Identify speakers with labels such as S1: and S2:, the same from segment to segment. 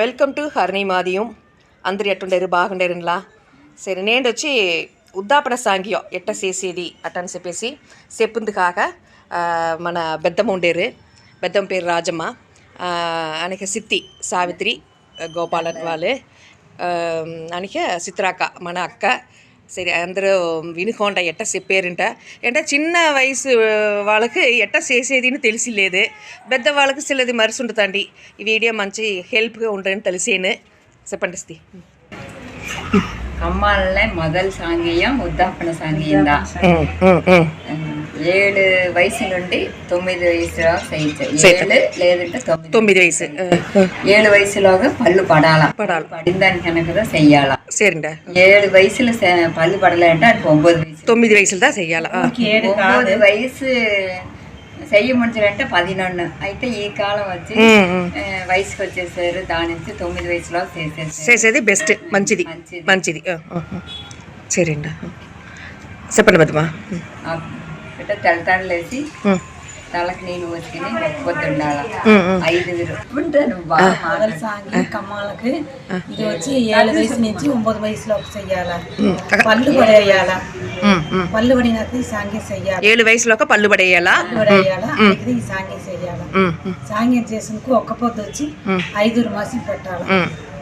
S1: welcome to ஹர்னி மாதியும் அந்திரி அட்டுண்டரு பாகுண்டருங்களா சரி NAND வச்சு உத்தாபன சாங்கியம் எட்ட சேசேதி அட்டன்ஸ் பேசி செப்புந்துக்காக மன பெத்தம் உண்டேரு பெத்தம் பேர் ராஜம்மா அன்றைக்கு சித்தி சாவித்ரி கோபாலன் வாலு அன்றைக்கு சித்ராக்கா மன அக்கா సరే అందరూ వినుకోంట ఎట్ట చెప్పారంట అంటే చిన్న వయసు వాళ్ళకి ఎట్ట చేసేది అని తెలిసి లేదు పెద్ద వాళ్ళకి సిలది మరిసి ఉంటుందండి ఈ వీడియో మంచి హెల్ప్గా ఉంటుందని తెలిసేను చెప్పండి స్తి
S2: கம்மால முதல் சாங்கியம் உத்தாப்பன சாங்கியம் தான் ఏడు వయసు నుండి తొమ్మిది వయసులో చేయించాను
S1: లేదంటే తొమ్మిది వయసు
S2: ఏడు వయసులోగా పళ్ళు పడాలా పడాలి పడిందానికన్నా కదా చెయ్యాలా సరేండా ఏడు వయసులు పళ్ళు పడలేంటే అది ఒంబది వయసు
S1: తొమ్మిది వయసులు దా చెయ్యాలా
S2: ఒంబది వయసు చెయ్య முடிஞ்சிடంటే పదినొన్ను అయితే ఈ కాలం వచ్చి వయసుకి వచ్చేసారు దాని నుంచి తొమ్మిది వయసులో చేసేది
S1: చేసేది బెస్ట్ మంచిది మంచిది మంచిది సరేండా చెప్పండి బతుమా
S2: ఇట్లా తెల్లతాడలేసి తలకి నీళ్ళు పోసుకుని పొద్దుండాల ఐదు ఉంటాను సాగి కమ్మాలకి ఇది వచ్చి ఏడు వయసు నుంచి ఒంబది వయసులో ఒక చెయ్యాలా పళ్ళు పడేయాలా పళ్ళు పడినాక ఈ సాంగ్యం చెయ్యాలి
S1: ఏడు వయసులో ఒక పళ్ళు పడేయాలా
S2: పడేయాలా ఈ సాంగ్యం చెయ్యాలా సాంగ్యం చేసినకు ఒక్క పొద్దు వచ్చి ఐదు మాసం పెట్టాలి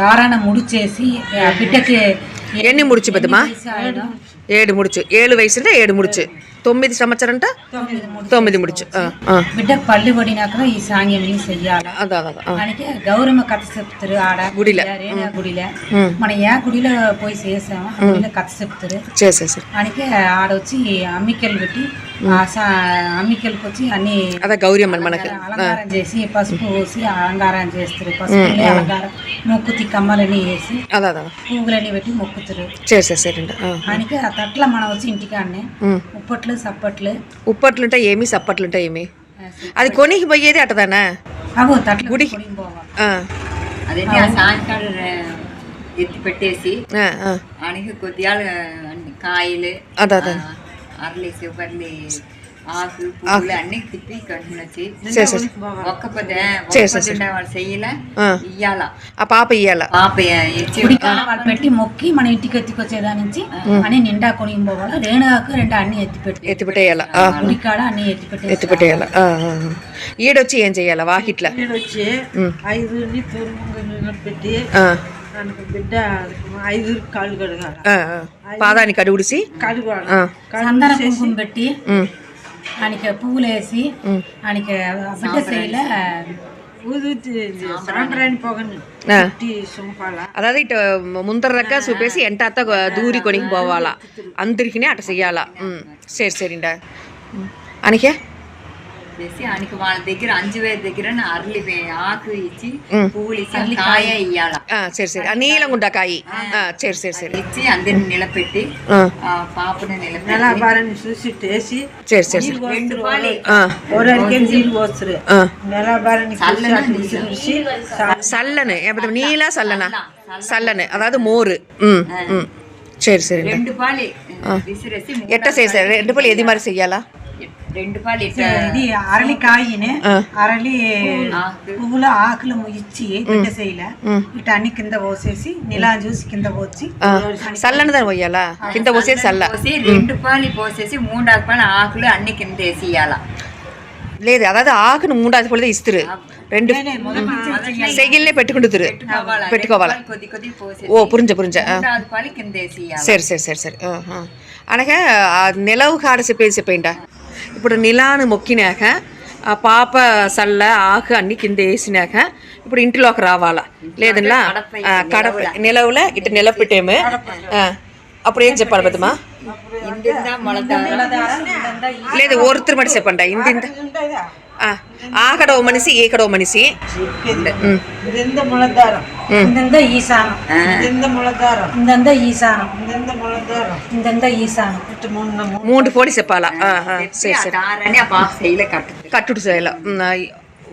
S3: దారాన ముడిచేసి బిడ్డకి
S1: ఎన్ని ముడిచి పెద్దమా ఏడు ముడుచు ఏడు వయసు అంటే ఏడు ముడుచు తొమ్మిది సంవత్సరం అంట తొమ్మిది ముడుచు
S3: బిడ్డకు పళ్ళు పడినాక ఈ సాంగ్యం చెయ్యాలి అంటే గౌరమ్మ కథ చెప్తారు ఆడ గుడిలో గుడిలో మన ఏ గుడిలో పోయి చేసాము గుడిలో కథ చెప్తారు చేసేసి ఆడికి ఆడొచ్చి అమ్మికలు పెట్టి అమ్మికలకు వచ్చి అన్ని
S1: అదే గౌరమ్మ మనకి
S3: అలంకారం చేసి పసుపు పోసి అలంకారం చేస్తారు పసుపు అలంకారం మొక్కుతి కమ్మలని వేసి పువ్వులని పెట్టి మొక్కుతారు
S1: చేసేసారండి
S3: అందుకే ఆ తట్ల మనం వచ్చి ఇంటికాడనే ఉప్పట్లు సప్పట్లు
S1: ఉప్పట్లుంటే ఏమి సప్పట్లుంటే ఏమి అది కొనికి పోయేది అటదానా
S3: అగో తట్ల గుడికి
S2: అదే సాయంకాలం ఎత్తి పెట్టేసి కొద్దిగా కాయలు అదే అరలు వేసి ఆకు పువ్వులు అన్ని తిప్పి కట్టుకుని ఒక్క పొద్దు ఒక్క వాళ్ళు చెయ్యాల ఇయ్యాల
S1: ఆ పాప ఇయ్యాల
S2: పాప
S3: వాళ్ళు పెట్టి మొక్కి మన ఇంటికి ఎత్తుకొచ్చేదా నుంచి అని నిండా కొని పోవాలి రేణుగాకు రెండు అన్ని ఎత్తిపెట్టి ఎత్తిపెట్టేయాల ఉడికాడ అన్ని ఎత్తిపెట్టి
S1: ఎత్తిపెట్టేయాల ఈడొచ్చి ఏం చెయ్యాల వాకిట్ల
S2: ఈడొచ్చి ఐదు పెట్టి
S1: பாதாணி கடுகுடிசி
S3: சந்தன கட்டி அன்னைக்கு பூவுல ஏசி
S1: அதாவது இட்ட முந்தரக்க பேசி கொடிக்கு போவாளா அந்திருக்கினே அட்ட செய்யாளா ம் சரி சரிண்டா அன்னைக்கே
S2: చేసి ఆయనకి వాళ్ళ దగ్గర అంజు వేల దగ్గర అరలి ఆకు ఇచ్చి పువ్వులు ఇచ్చి కాయ ఇయ్యాల
S1: సరే సరే నీలం ఉండ కాయ సరే సరే సరే
S2: ఇచ్చి అందరిని నిలబెట్టి పాపని నిలబెట్టి చూసి టేసి సరే సరే రెండు పాలి ఒరరికే నీళ్ళు పోస్తారు నెలబారని
S1: சல்லனு நீலா சல்லனா சல்லனு அதாவது மோர் ம் ம் சரி சரி ரெண்டு பாலி எட்ட செய்ய ரெண்டு பாலி எது மாதிரி செய்யலாம்
S2: రెండు పాలు ఇది అరళి కాయని అరళి పువ్వులు ఆకులు ఇచ్చి బిడ్డ చేయాల ఇటు అన్ని కింద పోసేసి నిలా చూసి కింద పోసి
S1: చల్లనదా పోయాలా కింద పోసేసి చల్ల
S2: పోసి రెండు పాలు పోసేసి మూడు పాలు ఆకులు అన్ని కింద వేసి ఇవ్వాలా
S1: లేదు అదాది ఆకును మూడాది పొలితే ఇస్తురు రెండు సెగిల్లే పెట్టుకుంటురు పెట్టుకోవాలా ఓ పురించ పురించ సరే సరే సరే సరే అనగా నెలవు కాడ చెప్పేసి చెప్పేయండి ఇప్పుడు నిలాను మొక్కినాక ఆ పాప సల్ల ఆకు అన్ని కింద వేసినాక ఇప్పుడు ఇంటిలోకి రావాలా లేదన్నా కడప నిలవుల ఇటు నిలబెట్టేమే అప్పుడు ఏం చెప్పాలి పెద్దమా లేదు ఒరుతురు మడి చెప్పండి ఇంత ఆ కడవ మనిషి ఈ కడవ మనిషి
S2: ఇదంతా ముళద్దారం ఇదంతా ఈశానం ఇదంతా ముళద్దారం ఇదంతా ఈశానం ఇదంతా ముళద్దారం ఇదంతా ఈశానం
S1: மூன்று போலி செப்பாலா சரி సరే
S2: అని ఆ పాప శైల కట్టు
S1: కట్టుడు చేయల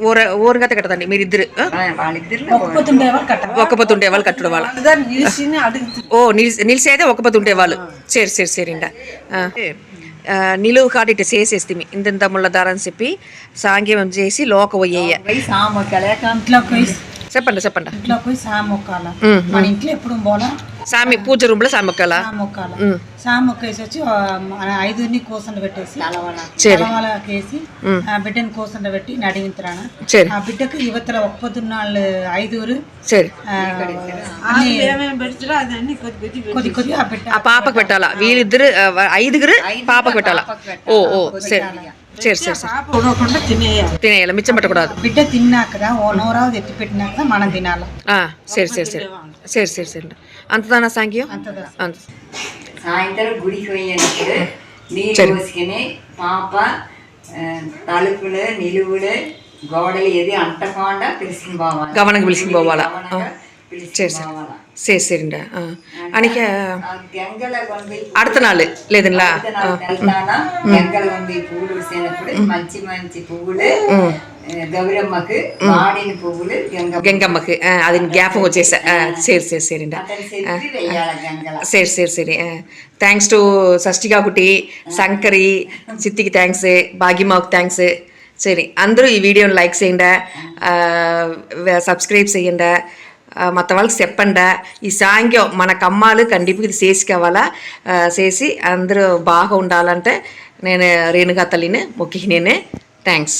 S1: ఊర ఊరుగత కట్టదండి మీరు ఇద్దరు ఒక్కపొత్తు ఉండేవాళ్ళు కట్టుడు వాళ్ళు ఓ నిలిచి నిలిచి అయితే ఒక్కపొత్తు ఉండేవాళ్ళు సరే సరే సరేండా నిలువు కాటి ఇటు చేసేస్తిమి ఇంత ముళ్ళ దారం చెప్పి సాంగ్యం చేసి లోక పోయేయ చెప్పండి చెప్పండి
S2: ఇంట్లో పోయి సామొక్కాల మన ఇంట్లో ఎప్పుడు పోలా
S1: సామి పూజ రూమ్ లో సామొక్కాల
S2: సామొక్కాల సామొక్కేసి వచ్చి ఐదుని కోసండ పెట్టేసి కేసి బిడ్డని కోసండ పెట్టి నడిగింతరాన ఆ బిడ్డకు ఇవతల ఒప్పదున్నాళ్ళు ఐదుగురు కొద్ది
S1: కొద్ది ఆ ఆ పాపకు పెట్టాలా వీళ్ళిద్దరు ఐదుగురు పాపకు పెట్టాలా ఓ ఓ సరే சரி சரி
S2: சரி
S1: தினேயல மிச்சம் பட்டக்கூடாது
S2: பிட்ட தின்னாக்கதான் ஒன் ஹவராவது எத்தி பெட்டினாக்கதான் மனம் தினாலாம்
S1: ஆ சரி சரி சரி சரி சரி சரி అంతదానా సాంఖ్యం అంత
S2: సాయంత్రం గుడికి పోయినట్టు నీళ్ళు పోసుకుని పాప తలుపులు నిలువులు గోడలు ఏది అంటకుండా పిలిచింది పోవాలి
S1: గమనకు పిలిచింది పోవాలా சரி சார் சரி சரிண்டா ஆ அன்னைக்கு அடுத்த நாள் లేదంలా
S2: గౌరమ్మకు వాడిన పువ్వులు
S1: గంగమ్మకు అది జ్ఞాపకం వచ్చేసా సరి సరి సరేండా సరి సరి సరి థ్యాంక్స్ టు షష్టిగా ఒకటి శంకరి చిత్తికి థ్యాంక్స్ భాగ్యమాకు థ్యాంక్స్ సరే అందరూ ఈ వీడియోని లైక్ చేయండి సబ్స్క్రైబ్ చేయండి మత వాళ్ళకి చెప్పండా ఈ సాంగ్యం మనకు అమ్మాలు కండిపి ఇది చేసుకోవాలా చేసి అందరూ బాగా ఉండాలంటే నేను రేణుగా తల్లిని మొక్కి నేనే థ్యాంక్స్